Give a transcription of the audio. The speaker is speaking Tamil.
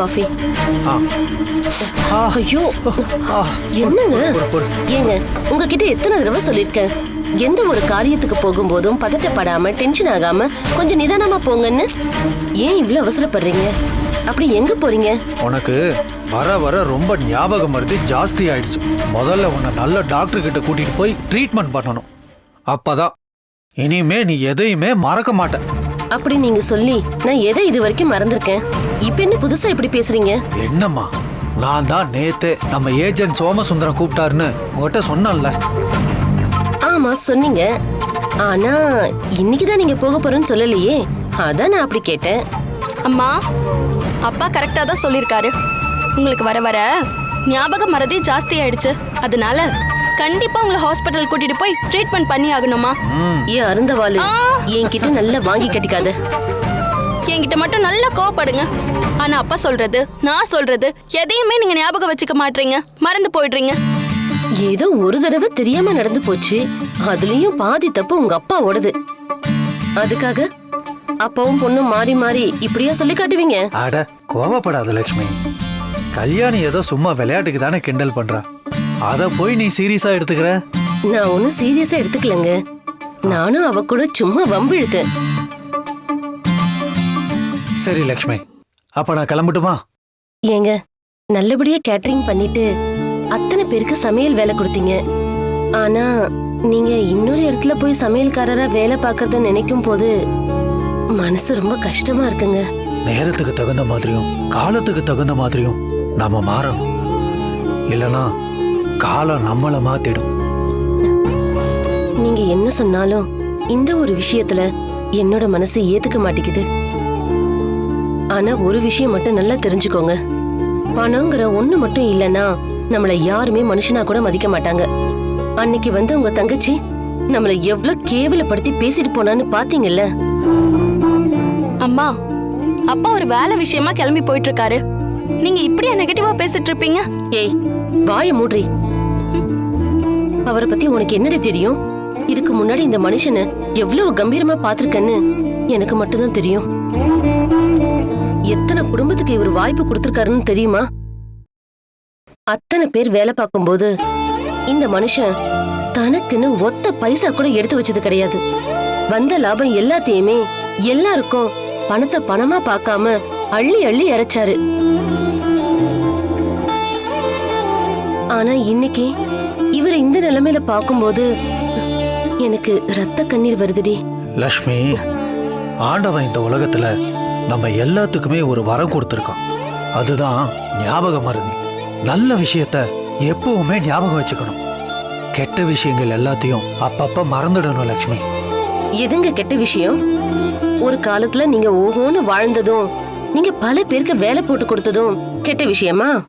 காஃபி ஐயோ. என்னங்க. ஏங்க உங்ககிட்ட எத்தனை தடவை சொல்லிருக்கேன்? எந்த ஒரு காரியத்துக்கு போகும்போதும் பதட்டப்படாம டென்ஷன் ஆகாம கொஞ்சம் நிதானமா போங்கன்னு? ஏன் இவ்வளவு அவசரப்படுறீங்க? அப்படி எங்க போறீங்க? உனக்கு வர வர ரொம்ப ஞாபகம் மருதி ஜாஸ்தி ஆயிடுச்சு. முதல்ல உன்னை நல்ல டாக்டர் கிட்ட கூட்டிட்டு போய் ட்ரீட்மெண்ட் பண்ணணும். அப்பதான். இனிமே நீ எதையுமே மறக்க மாட்ட. அப்படி நீங்க சொல்லி நான் எதை இது வரைக்கும் மறந்திருக்கேன்? இப்ப என்ன புதுசா இப்படி பேசுறீங்க? என்னம்மா? நான் தான் நேத்து நம்ம ஏஜென்ட் சோமசுந்தரம் கூப்பிட்டாருன்னு உங்ககிட்ட சொன்னேன்ல. ஆமா சொன்னீங்க. ஆனா இன்னைக்கு தான் நீங்க போக போறேன்னு சொல்லலையே. அதான் நான் அப்படி கேட்டேன். அம்மா அப்பா கரெக்டா தான் சொல்லியிருக்காரு. உங்களுக்கு வர வர ஞாபக மறதி ஜாஸ்தி ஆயிடுச்சு. அதனால கண்டிப்பா உங்களை ஹாஸ்பிட்டல் கூட்டிட்டு போய் ட்ரீட்மெண்ட் பண்ணி ஆகணுமா ம். ஏன் அருந்தவாளு. என்கிட்ட நல்லா வாங்கி கட்டிக்காத. என்கிட்ட மட்டும் நல்லா கோவப்படுங்க. ஆனா அப்பா சொல்றது நான் சொல்றது எதையுமே நீங்க ஞாபகம் வச்சுக்க மாட்டீங்க மறந்து போயிடுறீங்க. ஏதோ ஒரு தடவை தெரியாம நடந்து போச்சு. அதுலயும் பாதி தப்பு உங்க அப்பாவோடது. அதுக்காக அப்பாவும் பொண்ணும் மாறி மாறி இப்படியா சொல்லி காட்டுவீங்க? அட கோவப்படாத லக்ஷ்மி. கல்யாணி ஏதோ சும்மா விளையாட்டுக்கு தானே கிண்டல் பண்றா. அத போய் நீ சீரியஸா எடுத்துக்கிற? நான் ஒன்னும் சீரியஸா எடுத்துக்கலங்க. நானும் அவ கூட சும்மா வம்பு இழுத்தேன் சரி லக்ஷ்மி. அப்ப நான் கிளம்பட்டுமா? ஏங்க நல்லபடியா கேட்டரிங் பண்ணிட்டு அத்தனை பேருக்கு சமையல் வேலை கொடுத்தீங்க. ஆனா நீங்க இன்னொரு இடத்துல போய் சமையல்காரரா வேலை பார்க்கறத நினைக்கும் போது மனசு ரொம்ப கஷ்டமா இருக்குங்க. நேரத்துக்கு தகுந்த மாதிரியும் காலத்துக்கு தகுந்த மாதிரியும் நாம மாறணும். இல்லனா காலம் நம்மள மாத்திடும். நீங்க என்ன சொன்னாலும் இந்த ஒரு விஷயத்துல என்னோட மனசு ஏத்துக்க மாட்டேங்குது. ஆனா ஒரு விஷயம் மட்டும் நல்லா தெரிஞ்சுக்கோங்க. பணங்கிற ஒண்ணு மட்டும் இல்லனா நம்மள யாருமே மனுஷனா கூட மதிக்க மாட்டாங்க. அன்னைக்கு வந்து உங்க தங்கச்சி நம்மள எவ்வளவு கேவலப்படுத்தி பேசிட்டு போனான்னு பாத்தீங்கல்ல? அம்மா அப்பா ஒரு வேலை விஷயமா கிளம்பி போயிட்டு இருக்காரு நீங்க இப்படியா நெகட்டிவா பேசிட்டு இருப்பீங்க ஏய் வாய மூட்ரி அவரை பத்தி உனக்கு என்னடி தெரியும்? இதுக்கு முன்னாடி இந்த மனுஷனை எவ்வளவு கம்பீரமா பாத்திருக்கன்னு எனக்கு மட்டும்தான் தெரியும். எத்தனை குடும்பத்துக்கு இவர் வாய்ப்பு கொடுத்திருக்காருன்னு தெரியுமா? அத்தனை பேர் வேலை பார்க்கும்போது இந்த மனுஷன் தனக்குன்னு ஒத்த பைசா கூட எடுத்து வச்சது கிடையாது. வந்த லாபம் எல்லாத்தையுமே எல்லாருக்கும் பணத்தை பணமா பார்க்காம அள்ளி அள்ளி இறைச்சாரு ஆனா இன்னைக்கு இவரை இந்த நிலைமையில பார்க்கும்போது எனக்கு ரத்த கண்ணீர் வருதுடி. லக்ஷ்மி ஆண்டவன் இந்த உலகத்துல நம்ம எல்லாத்துக்குமே ஒரு வரம் கொடுத்துருக்கோம் அதுதான் ஞாபக மருதி நல்ல விஷயத்த எப்பவுமே ஞாபகம் வச்சுக்கணும். கெட்ட விஷயங்கள் எல்லாத்தையும் அப்பப்ப மறந்துடணும் லக்ஷ்மி. எதுங்க கெட்ட விஷயம்? ஒரு காலத்துல நீங்க ஓஹோன்னு வாழ்ந்ததும் நீங்க பல பேருக்கு வேலை போட்டு கொடுத்ததும் கெட்ட விஷயமா?